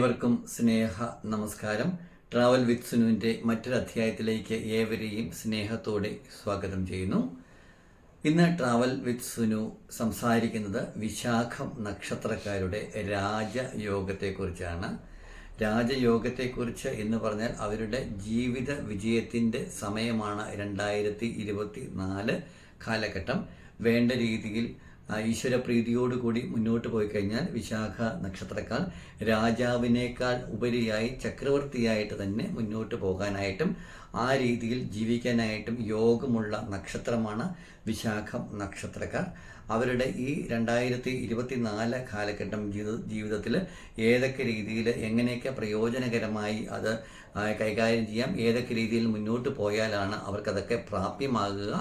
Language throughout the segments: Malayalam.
ഏവർക്കും സ്നേഹ നമസ്കാരം. ട്രാവൽ വിത്ത് സുനുവിന്റെ മറ്റൊരു അധ്യായത്തിലേക്ക് ഏവരെയും സ്നേഹത്തോടെ സ്വാഗതം ചെയ്യുന്നു. ഇന്ന് ട്രാവൽ വിത്ത് സുനു സംസാരിക്കുന്നത് വിശാഖം നക്ഷത്രക്കാരുടെ രാജയോഗത്തെക്കുറിച്ചാണ്. രാജയോഗത്തെക്കുറിച്ച് എന്ന് പറഞ്ഞാൽ അവരുടെ ജീവിത വിജയത്തിന്റെ സമയമാണ് രണ്ടായിരത്തി ഇരുപത്തി നാല് കാലഘട്ടം. വേണ്ട രീതിയിൽ ഈശ്വരപ്രീതിയോടുകൂടി മുന്നോട്ട് പോയി കഴിഞ്ഞാൽ വിശാഖ നക്ഷത്രക്കാർ രാജാവിനേക്കാൾ ഉപരിയായി ചക്രവർത്തിയായിട്ട് തന്നെ മുന്നോട്ട് പോകാനായിട്ടും ആ രീതിയിൽ ജീവിക്കാനായിട്ടും യോഗമുള്ള നക്ഷത്രമാണ് വിശാഖം നക്ഷത്രക്കാർ. അവരുടെ ഈ രണ്ടായിരത്തി ഇരുപത്തിനാല് കാലഘട്ടം ജീവിത ജീവിതത്തിൽ ഏതൊക്കെ രീതിയിൽ എങ്ങനെയൊക്കെ പ്രയോജനകരമായി അത് കൈകാര്യം ചെയ്യാം ഏതൊക്കെ രീതിയിൽ മുന്നോട്ട് പോയാലാണ് അവർക്കതൊക്കെ പ്രാപ്യമാകുക.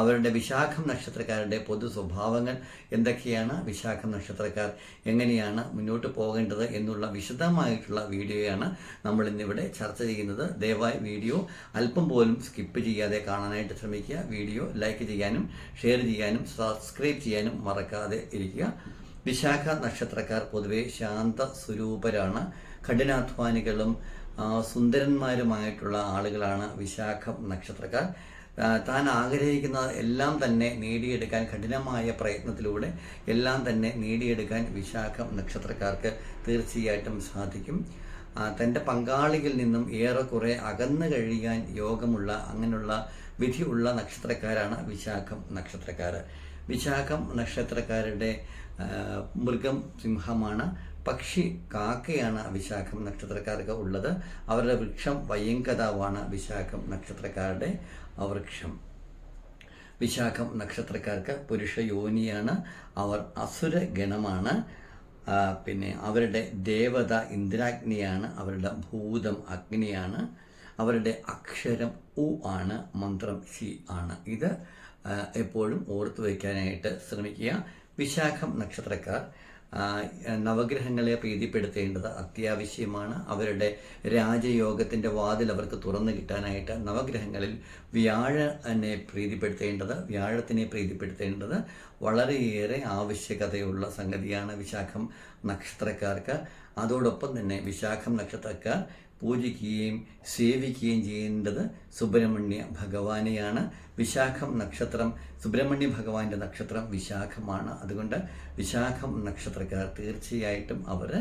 അവരുടെ വിശാഖം നക്ഷത്രക്കാരുടെ പൊതു സ്വഭാവങ്ങൾ എന്തൊക്കെയാണ്? വിശാഖം നക്ഷത്രക്കാർ എങ്ങനെയാണ് മുന്നോട്ട് പോകേണ്ടത് എന്നുള്ള വിശദമായിട്ടുള്ള വീഡിയോയാണ് നമ്മൾ ഇന്നിവിടെ ചർച്ച ചെയ്യുന്നത്. ദയവായി വീഡിയോ അല്പം പോലും സ്കിപ്പ് ചെയ്യാതെ കാണാനായിട്ട് ശ്രമിക്കുക. വീഡിയോ ലൈക്ക് ചെയ്യാനും ഷെയർ ചെയ്യാനും സബ്സ്ക്രൈബ് ചെയ്യാനും മറക്കാതെ ഇരിക്കുക. വിശാഖ നക്ഷത്രക്കാർ പൊതുവെ ശാന്ത സ്വരൂപരാണ്. കഠിനാധ്വാനികളും സുന്ദരന്മാരുമായിട്ടുള്ള ആളുകളാണ് വിശാഖ നക്ഷത്രക്കാർ. താൻ ആഗ്രഹിക്കുന്ന എല്ലാം തന്നെ നേടിയെടുക്കാൻ കഠിനമായ പ്രയത്നത്തിലൂടെ എല്ലാം തന്നെ നേടിയെടുക്കാൻ വിശാഖ നക്ഷത്രക്കാർക്ക് തീർച്ചയായിട്ടും സാധിക്കും. തന്റെ പങ്കാളികളിൽ നിന്നും ഏറെക്കുറെ അകന്നു കഴിയാൻ യോഗമുള്ള അങ്ങനെയുള്ള വിധിയുള്ള നക്ഷത്രക്കാരാണ് വിശാഖം നക്ഷത്രക്കാർ. വിശാഖം നക്ഷത്രക്കാരുടെ മൃഗം സിംഹമാണ്. പക്ഷി കാക്കയാണ് വിശാഖം നക്ഷത്രക്കാർക്ക് ഉള്ളത്. അവരുടെ വൃക്ഷം വയ്യങ്കതാവാണ് വിശാഖം നക്ഷത്രക്കാരുടെ വൃക്ഷം. വിശാഖം നക്ഷത്രക്കാർക്ക് പുരുഷ യോനിയാണ്. അവർ അസുര ഗണമാണ്. പിന്നെ അവരുടെ ദേവത ഇന്ദ്രാഗ്നിയാണ്. അവരുടെ ഭൂതം അഗ്നിയാണ്. അവരുടെ അക്ഷരം ഉ ആണ് മന്ത്രം സി ആണ്. ഇത് എപ്പോഴും ഓർത്തു വയ്ക്കാനായിട്ട് ശ്രമിക്കുക. വിശാഖം നക്ഷത്രക്കാർ നവഗ്രഹങ്ങളെ പ്രീതിപ്പെടുത്തേണ്ടത് അത്യാവശ്യമാണ്. അവരുടെ രാജയോഗത്തിന്റെ വാതിൽ അവർക്ക് തുറന്നു കിട്ടാനായിട്ട് നവഗ്രഹങ്ങളിൽ വ്യാഴനെ പ്രീതിപ്പെടുത്തേണ്ടത് വ്യാഴത്തിനെ പ്രീതിപ്പെടുത്തേണ്ടത് വളരെയേറെ ആവശ്യകതയുള്ള സംഗതിയാണ് വിശാഖം നക്ഷത്രക്കാർക്ക്. അതോടൊപ്പം തന്നെ വിശാഖം നക്ഷത്രക്കാർ പൂജിക്കുകയും സേവിക്കുകയും ചെയ്യേണ്ടത് സുബ്രഹ്മണ്യ ഭഗവാനെയാണ്. വിശാഖം നക്ഷത്രം സുബ്രഹ്മണ്യ ഭഗവാന്റെ നക്ഷത്രം വിശാഖമാണ്. അതുകൊണ്ട് വിശാഖം നക്ഷത്രക്കാർ തീർച്ചയായിട്ടും അവർ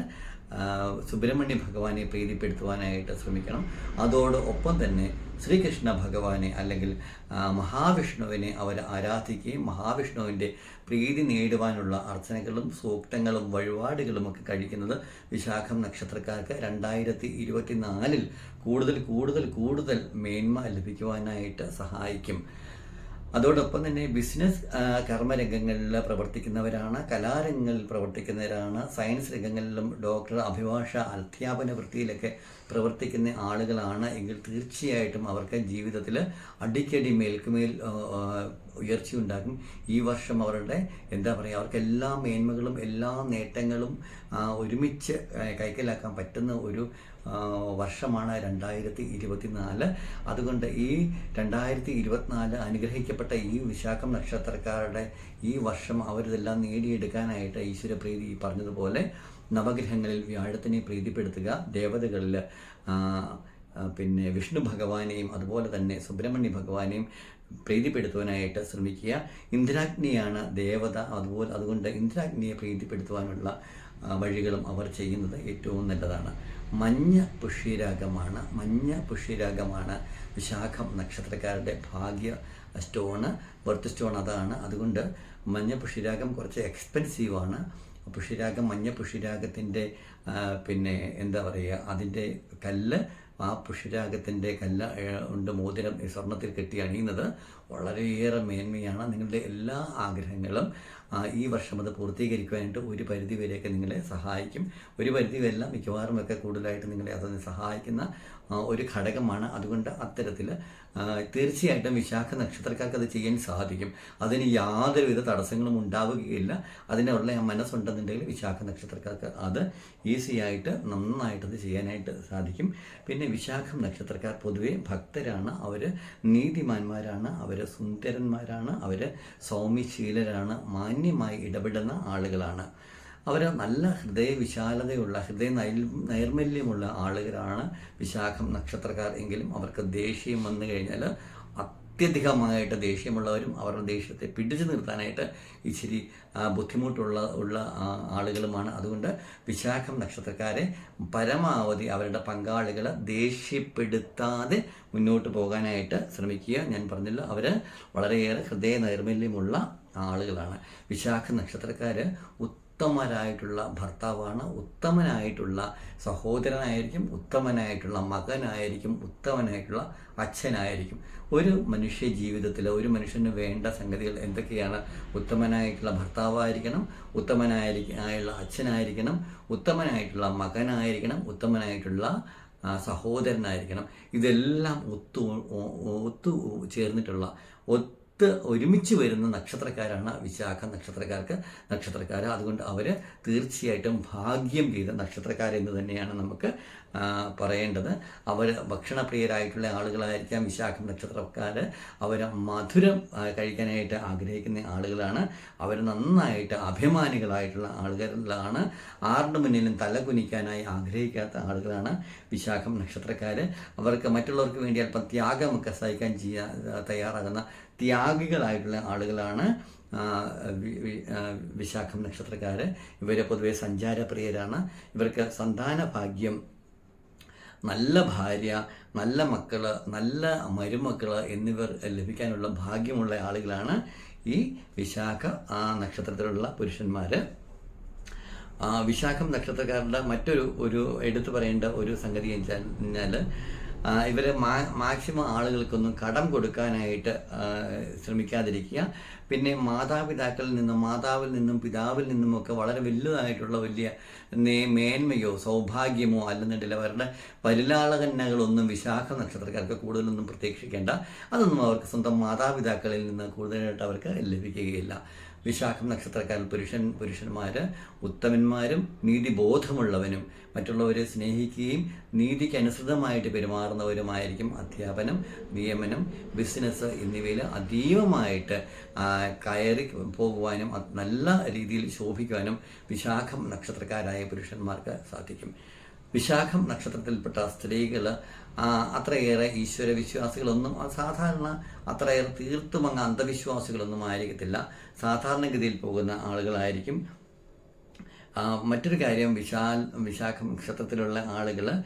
സുബ്രഹ്മണ്യ ഭഗവാനെ പ്രീതിപ്പെടുത്തുവാനായിട്ട് ശ്രമിക്കണം. അതോടൊപ്പം തന്നെ ശ്രീകൃഷ്ണ ഭഗവാനെ അല്ലെങ്കിൽ മഹാവിഷ്ണുവിനെ അവർ ആരാധിക്കുകയും മഹാവിഷ്ണുവിന്റെ പ്രീതി നേടുവാനുള്ള അർച്ചനകളും സൂക്തങ്ങളും വഴിപാടുകളും ഒക്കെ കഴിക്കുന്നത് വിശാഖം നക്ഷത്രക്കാർക്ക് രണ്ടായിരത്തി ഇരുപത്തിനാലിൽ കൂടുതൽ കൂടുതൽ കൂടുതൽ മേന്മ ലഭിക്കുവാനായിട്ട് സഹായിക്കും. അതോടൊപ്പം തന്നെ ബിസിനസ് കർമ്മരംഗങ്ങളിൽ പ്രവർത്തിക്കുന്നവരാണ് കലാരംഗങ്ങളിൽ പ്രവർത്തിക്കുന്നവരാണ് സയൻസ് രംഗങ്ങളിലും ഡോക്ടർ അഭിഭാഷ അധ്യാപന വൃത്തിയിലൊക്കെ പ്രവർത്തിക്കുന്ന ആളുകളാണ്. എങ്കിൽ തീർച്ചയായിട്ടും അവർക്ക് ജീവിതത്തിൽ അടിക്കടി മേൽക്കുമേൽ ഉയർച്ചയുണ്ടാകും ഈ വർഷം അവരുടെ എന്താ പറയുക അവർക്ക് എല്ലാ മേന്മകളും എല്ലാ നേട്ടങ്ങളും ഒരുമിച്ച് കൈക്കലാക്കാൻ പറ്റുന്ന ഒരു വർഷമാണ് രണ്ടായിരത്തി ഇരുപത്തിനാല് അതുകൊണ്ട് ഈ രണ്ടായിരത്തി ഇരുപത്തിനാല് അനുഗ്രഹിക്കപ്പെട്ട ഈ വിശാഖം നക്ഷത്രക്കാരുടെ ഈ വർഷം അവരിതെല്ലാം നേടിയെടുക്കാനായിട്ട് ഈശ്വരപ്രീതി പറഞ്ഞതുപോലെ നവഗ്രഹങ്ങളിൽ വ്യാഴത്തിനെ പ്രീതിപ്പെടുത്തുക ദേവതകളിൽ പിന്നെ വിഷ്ണു ഭഗവാനെയും അതുപോലെ തന്നെ സുബ്രഹ്മണ്യ ഭഗവാനെയും പ്രീതിപ്പെടുത്തുവാനായിട്ട് ശ്രമിക്കുക. ഇന്ദ്രാഗ്നിയാണ് ദേവത. അതുപോലെ അതുകൊണ്ട് ഇന്ദ്രാഗ്നിയെ പ്രീതിപ്പെടുത്തുവാനുള്ള വഴികളും അവർ ചെയ്യുന്നത് ഏറ്റവും നല്ലതാണ്. മഞ്ഞ പുഷ്യരാഗമാണ് മഞ്ഞ പുഷ്യരാഗമാണ് വിശാഖം നക്ഷത്രക്കാരുടെ ഭാഗ്യ സ്റ്റോണ് ബർത്ത് സ്റ്റോൺ അതാണ്. അതുകൊണ്ട് മഞ്ഞ പുഷ്യരാഗം കുറച്ച് എക്സ്പെൻസീവാണ് പുഷ്യരാഗം മഞ്ഞ പുഷ്യരാഗത്തിന്റെ പിന്നെ എന്താ പറയുക അതിന്റെ കല്ല് ആ പുഷ്യരാഗത്തിന്റെ കല്ല ഉണ്ട് മോതിരം സ്വർണത്തിൽ കെട്ടി അണിയുന്നത്. വളരെയേറെ മേന്മയാണ് നിങ്ങളുടെ എല്ലാ ആഗ്രഹങ്ങളും. ഈ വർഷം അത് പൂർത്തീകരിക്കുവാനായിട്ട് ഒരു പരിധി വരെയൊക്കെ നിങ്ങളെ സഹായിക്കും. ഒരു പരിധി വരെ മിക്കവാറും ഒക്കെ കൂടുതലായിട്ട് നിങ്ങളെ അതിന് സഹായിക്കുന്ന ഒരു ഘടകമാണ്. അതുകൊണ്ട് അത്തരത്തിൽ തീർച്ചയായിട്ടും വിശാഖ നക്ഷത്രക്കാർക്ക് അത് ചെയ്യാൻ സാധിക്കും. അതിന് യാതൊരുവിധ തടസ്സങ്ങളും ഉണ്ടാവുകയില്ല. അതിനുള്ള മനസ്സുണ്ടെന്നുണ്ടെങ്കിൽ വിശാഖ നക്ഷത്രക്കാർക്ക് അത് ഈസി ആയിട്ട് നന്നായിട്ട് അത് ചെയ്യാനായിട്ട് സാധിക്കും. പിന്നെ വിശാഖം നക്ഷത്രക്കാർ പൊതുവേ ഭക്തരാണ്. അവർ നീതിമാന്മാരാണ്. അവർ സുന്ദരന്മാരാണ്. അവർ സൗമ്യശീലരാണ്. മാന്യമായി ഇടപെടുന്ന ആളുകളാണ്. അവർ നല്ല ഹൃദയ വിശാലതയുള്ള ഹൃദയ നൈ നൈർമല്യമുള്ള ആളുകളാണ് വിശാഖം നക്ഷത്രക്കാർ. എങ്കിലും അവർക്ക് ദേഷ്യം വന്നു കഴിഞ്ഞാൽ അത്യധികമായിട്ട് ദേഷ്യമുള്ളവരും അവരുടെ ദേഷ്യത്തെ പിടിച്ചു നിർത്താനായിട്ട് ഇച്ചിരി ബുദ്ധിമുട്ടുള്ള ഉള്ള ആളുകളുമാണ്. അതുകൊണ്ട് വിശാഖം നക്ഷത്രക്കാരെ പരമാവധി അവരുടെ പങ്കാളികളെ ദേഷ്യപ്പെടുത്താതെ മുന്നോട്ട് പോകാനായിട്ട് ശ്രമിക്കുക. ഞാൻ പറഞ്ഞില്ല അവർ വളരെയേറെ ഹൃദയ നൈർമല്യമുള്ള ആളുകളാണ്. വിശാഖ നക്ഷത്രക്കാർ ഉത്തമരായിട്ടുള്ള ഭർത്താവാണ് ഉത്തമനായിട്ടുള്ള സഹോദരനായിരിക്കും ഉത്തമനായിട്ടുള്ള മകനായിരിക്കും ഉത്തമനായിട്ടുള്ള അച്ഛനായിരിക്കും. ഒരു മനുഷ്യ ജീവിതത്തിൽ ഒരു മനുഷ്യന് വേണ്ട സംഗതികൾ എന്തൊക്കെയാണ്? ഉത്തമനായിട്ടുള്ള ഭർത്താവായിരിക്കണം ഉത്തമനായിരിക്കായുള്ള അച്ഛനായിരിക്കണം ഉത്തമനായിട്ടുള്ള മകനായിരിക്കണം ഉത്തമനായിട്ടുള്ള സഹോദരനായിരിക്കണം. ഇതെല്ലാം ഒത്തു ഒത്തു ചേർന്നിട്ടുള്ള ഒത്ത് ഒരുമിച്ച് വരുന്ന നക്ഷത്രക്കാരാണ് വിശാഖ നക്ഷത്രക്കാർക്ക് നക്ഷത്രക്കാർ അതുകൊണ്ട് അവർ തീർച്ചയായിട്ടും ഭാഗ്യം ചെയ്ത നക്ഷത്രക്കാരെന്ന് തന്നെയാണ് നമുക്ക് പറയേണ്ടത്. അവർ ഭക്ഷണപ്രിയരായിട്ടുള്ള ആളുകളായിരിക്കാം വിശാഖം നക്ഷത്രക്കാർ. അവർ മധുരം കഴിക്കാനായിട്ട് ആഗ്രഹിക്കുന്ന ആളുകളാണ്. അവർ നന്നായിട്ട് അഭിമാനികളായിട്ടുള്ള ആളുകളാണ്. ആരുടെ മുന്നിലും തലകുനിക്കാനായി ആഗ്രഹിക്കാത്ത ആളുകളാണ് വിശാഖം നക്ഷത്രക്കാർ അവർക്ക് മറ്റുള്ളവർക്ക് വേണ്ടി അല്പം ത്യാഗമൊക്കെ സഹിക്കാൻ ചെയ്യാൻ തയ്യാറാകുന്ന ത്യാഗികളായിട്ടുള്ള ആളുകളാണ് വിശാഖം നക്ഷത്രക്കാർ ഇവർ പൊതുവെ സഞ്ചാരപ്രിയരാണ്. ഇവർക്ക് സന്താന ഭാഗ്യം നല്ല ഭാര്യ നല്ല മക്കൾ നല്ല മരുമക്കൾ എന്നിവർ ലഭിക്കാനുള്ള ഭാഗ്യമുള്ള ആളുകളാണ് ഈ വിശാഖ ആ നക്ഷത്രത്തിലുള്ള പുരുഷന്മാർ വിശാഖം നക്ഷത്രക്കാരുടെ മറ്റൊരു ഒരു എടുത്തു പറയേണ്ട ഒരു സംഗതി എന്ന് വെച്ചാൽ ഇവർ മാ മാക്സിമം ആളുകൾക്കൊന്നും കടം കൊടുക്കാനായിട്ട് ശ്രമിക്കാതിരിക്കുക. പിന്നെ മാതാപിതാക്കളിൽ നിന്നും മാതാവിൽ നിന്നും പിതാവിൽ നിന്നും ഒക്കെ വളരെ വലുതായിട്ടുള്ള വലിയ മേന്മയോ സൗഭാഗ്യമോ അല്ലെന്നുണ്ടെങ്കിൽ അവരുടെ പരിലാളകന്നകളൊന്നും വിശാഖ നക്ഷത്രക്കാർക്ക് കൂടുതലൊന്നും പ്രതീക്ഷിക്കേണ്ട. അതൊന്നും അവർക്ക് സ്വന്തം മാതാപിതാക്കളിൽ നിന്ന് കൂടുതലായിട്ട് അവർക്ക് ലഭിക്കുകയില്ല. വിശാഖം നക്ഷത്രക്കാരിൽ പുരുഷൻ പുരുഷന്മാർ ഉത്തമന്മാരും നീതിബോധമുള്ളവനും മറ്റുള്ളവരെ സ്നേഹിക്കുകയും നീതിക്ക് അനുസൃതമായിട്ട് പെരുമാറുന്നവരുമായിരിക്കും അധ്യാപനം നിയമനം ബിസിനസ് എന്നിവയിൽ അതീവമായിട്ട് കയറി പോകുവാനും നല്ല രീതിയിൽ ശോഭിക്കുവാനും വിശാഖം നക്ഷത്രക്കാരായ പുരുഷന്മാർക്ക് സാധിക്കും. വിശാഖം നക്ഷത്രത്തിൽപ്പെട്ട സ്ത്രീകൾ അത്രയേറെ ഈശ്വര വിശ്വാസികളൊന്നും സാധാരണ അത്രയേറെ തീർത്തും അങ്ങ് അന്ധവിശ്വാസികളൊന്നും ആയിരിക്കത്തില്ല. സാധാരണഗതിയിൽ പോകുന്ന ആളുകളായിരിക്കും. മറ്റൊരു കാര്യം വിശാൽ വിശാഖ നക്ഷത്രത്തിലുള്ള ആളുകൾ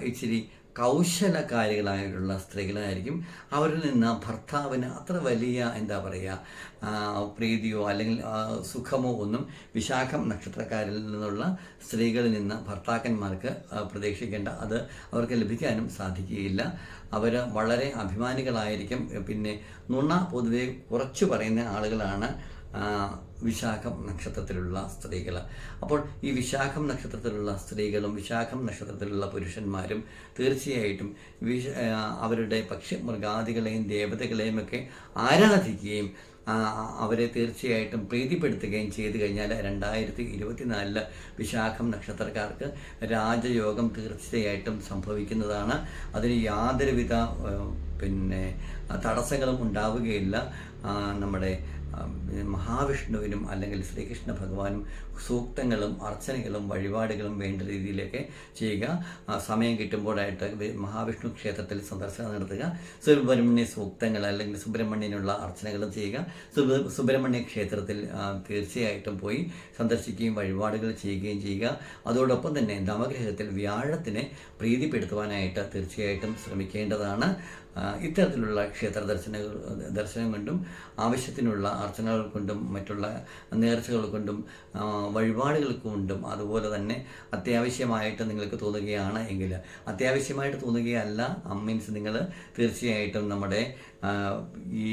ഇച്ചിരി കൗശലക്കാരികളായിട്ടുള്ള സ്ത്രീകളായിരിക്കും അവരിൽ നിന്ന് ഭർത്താവിന് അത്ര വലിയ എന്താ പറയുക പ്രീതിയോ അല്ലെങ്കിൽ സുഖമോ ഒന്നും വിശാഖം നക്ഷത്രക്കാരിൽ നിന്നുള്ള സ്ത്രീകളിൽ നിന്ന് ഭർത്താക്കന്മാർക്ക് പ്രതീക്ഷിക്കേണ്ട. അത് അവർക്ക് ലഭിക്കാനും സാധിക്കുകയില്ല. അവർ വളരെ അഭിമാനികളായിരിക്കും. പിന്നെ നുണ പൊതുവെ കുറച്ച് പറയുന്ന ആളുകളാണ്. വിശാഖം നക്ഷത്രത്തിലുള്ള സ്ത്രീകൾ അപ്പോൾ ഈ വിശാഖം നക്ഷത്രത്തിലുള്ള സ്ത്രീകളും വിശാഖം നക്ഷത്രത്തിലുള്ള പുരുഷന്മാരും തീർച്ചയായിട്ടും വിശ അവരുടെ പക്ഷി മൃഗാദികളെയും ദേവതകളെയും ഒക്കെ ആരാധിക്കുകയും അവരെ തീർച്ചയായിട്ടും പ്രീതിപ്പെടുത്തുകയും ചെയ്തു കഴിഞ്ഞാൽ രണ്ടായിരത്തി ഇരുപത്തിനാലിൽ വിശാഖം നക്ഷത്രക്കാർക്ക് രാജയോഗം തീർച്ചയായിട്ടും സംഭവിക്കുന്നതാണ്. അതിന് യാതൊരുവിധ പിന്നെ തടസ്സങ്ങളും ഉണ്ടാവുകയില്ല. നമ്മുടെ മഹാവിഷ്ണുവിനും അല്ലെങ്കിൽ ശ്രീകൃഷ്ണ ഭഗവാനും സൂക്തങ്ങളും അർച്ചനകളും വഴിപാടുകളും വേണ്ട രീതിയിലൊക്കെ ചെയ്യുക. സമയം കിട്ടുമ്പോഴായിട്ട് മഹാവിഷ്ണു ക്ഷേത്രത്തിൽ സന്ദർശനം നടത്തുക. സുബ്രഹ്മണ്യ സൂക്തങ്ങൾ അല്ലെങ്കിൽ സുബ്രഹ്മണ്യനുള്ള അർച്ചനകളും ചെയ്യുക. സുബ്രഹ്മണ്യ ക്ഷേത്രത്തിൽ തീർച്ചയായിട്ടും പോയി സന്ദർശിക്കുകയും വഴിപാടുകൾ ചെയ്യുകയും ചെയ്യുക. അതോടൊപ്പം തന്നെ നവഗ്രഹത്തിൽ വ്യാഴത്തിനെ പ്രീതിപ്പെടുത്തുവാനായിട്ട് തീർച്ചയായിട്ടും ശ്രമിക്കേണ്ടതാണ്. ഇത്തരത്തിലുള്ള ക്ഷേത്ര ദർശന ദർശനം കൊണ്ടും ആവശ്യത്തിനുള്ള അർച്ചനകൾ കൊണ്ടും മറ്റുള്ള നേർച്ചകൾ കൊണ്ടും വഴിപാടുകൾ കൊണ്ടും അതുപോലെ തന്നെ അത്യാവശ്യമായിട്ട് നിങ്ങൾക്ക് തോന്നുകയാണ് എങ്കിൽ. അത്യാവശ്യമായിട്ട് തോന്നുകയല്ല മീൻസ് നിങ്ങൾ തീർച്ചയായിട്ടും നമ്മുടെ ഈ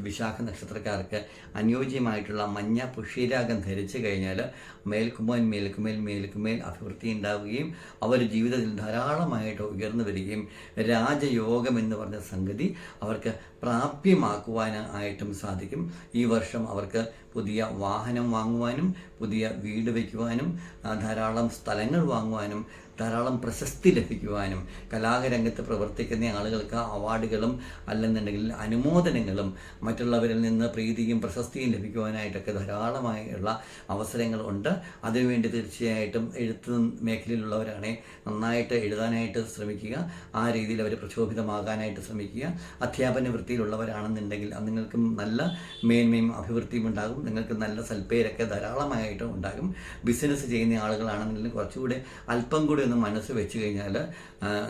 വിശാഖ നക്ഷത്രക്കാർക്ക് അനുയോജ്യമായിട്ടുള്ള മഞ്ഞ പുഷീരാഗം ധരിച്ചു കഴിഞ്ഞാൽ മേൽക്കുമേൽ മേൽക്കുമേൽ മേൽക്കുമേൽ അഭിവൃദ്ധി ഉണ്ടാവുകയും അവർ ജീവിതത്തിൽ ധാരാളമായിട്ട് ഉയർന്നു വരികയും രാജയോഗം എന്ന് പറഞ്ഞ സംഗതി അവർക്ക് പ്രാപ്യമാക്കുവാനായിട്ടും സാധിക്കും. ഈ വർഷം അവർക്ക് പുതിയ വാഹനം വാങ്ങുവാനും പുതിയ വീട് വയ്ക്കുവാനും ധാരാളം സ്ഥലങ്ങൾ വാങ്ങുവാനും ധാരാളം പ്രശസ്തി ലഭിക്കുവാനും കലാരംഗത്ത് പ്രവർത്തിക്കുന്ന ആളുകൾക്ക് അവാർഡുകളും അല്ലെന്നുണ്ടെങ്കിൽ അനുമോദനങ്ങളും മറ്റുള്ളവരിൽ നിന്ന് പ്രീതിയും പ്രശസ്തിയും ലഭിക്കുവാനായിട്ടൊക്കെ ധാരാളമായുള്ള അവസരങ്ങളുണ്ട് അതിനുവേണ്ടി തീർച്ചയായിട്ടും എഴുത്ത് മേഖലയിലുള്ളവരാണെ നന്നായിട്ട് എഴുതാനായിട്ട് ശ്രമിക്കുക. ആ രീതിയിൽ അവർ പ്രക്ഷോഭിതമാകാനായിട്ട് ശ്രമിക്കുക. അധ്യാപന വൃത്തിയിലുള്ളവരാണെന്നുണ്ടെങ്കിൽ അത് നിങ്ങൾക്ക് നല്ല മേന്മയും അഭിവൃദ്ധിയും ഉണ്ടാകും. നിങ്ങൾക്ക് നല്ല സൽപ്പേരൊക്കെ ധാരാളമായിട്ട് ഉണ്ടാകും. ബിസിനസ് ചെയ്യുന്ന ആളുകളാണെന്നുണ്ടെങ്കിൽ കുറച്ചുകൂടെ അല്പം കൂടി ഒന്ന് മനസ്സ് വെച്ച് കഴിഞ്ഞാൽ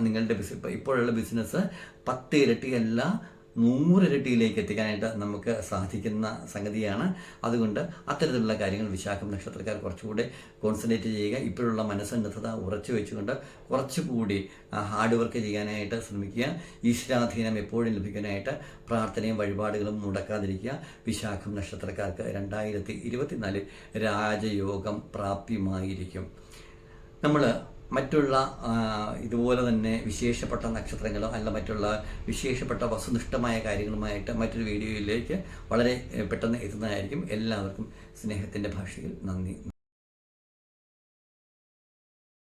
നിങ്ങളുടെ ബിസിനസ് ഇപ്പോഴുള്ള ബിസിനസ് പത്ത് ഇരട്ടിയല്ല നൂറിരട്ടിയിലേക്ക് എത്തിക്കാനായിട്ട് നമുക്ക് സാധിക്കുന്ന സംഗതിയാണ്. അതുകൊണ്ട് അത്തരത്തിലുള്ള കാര്യങ്ങൾ വിശാഖം നക്ഷത്രക്കാർ കുറച്ചുകൂടി കോൺസെൻട്രേറ്റ് ചെയ്യുക. ഇപ്പോഴുള്ള മനസ്സന്നദ്ധത ഉറച്ചു വെച്ചുകൊണ്ട് കുറച്ചുകൂടി ഹാർഡ് വർക്ക് ചെയ്യാനായിട്ട് ശ്രമിക്കുക. ഈശ്വരാധീനം എപ്പോഴും ലഭിക്കാനായിട്ട് പ്രാർത്ഥനയും വഴിപാടുകളും മുടക്കാതിരിക്കുക. വിശാഖം നക്ഷത്രക്കാർക്ക് രണ്ടായിരത്തി ഇരുപത്തിനാലിൽ രാജയോഗം പ്രാപ്യമായിരിക്കും നമ്മൾ മറ്റുള്ള ഇതുപോലെ തന്നെ വിശേഷപ്പെട്ട നക്ഷത്രങ്ങളോ അല്ല മറ്റുള്ള വിശേഷപ്പെട്ട വസ്തുനിഷ്ഠമായ കാര്യങ്ങളുമായിട്ട് മറ്റൊരു വീഡിയോയിലേക്ക് വളരെ പെട്ടെന്ന് എത്തുന്നതായിരിക്കും. എല്ലാവർക്കും സ്നേഹത്തിന്റെ ഭാഷയിൽ നന്ദി.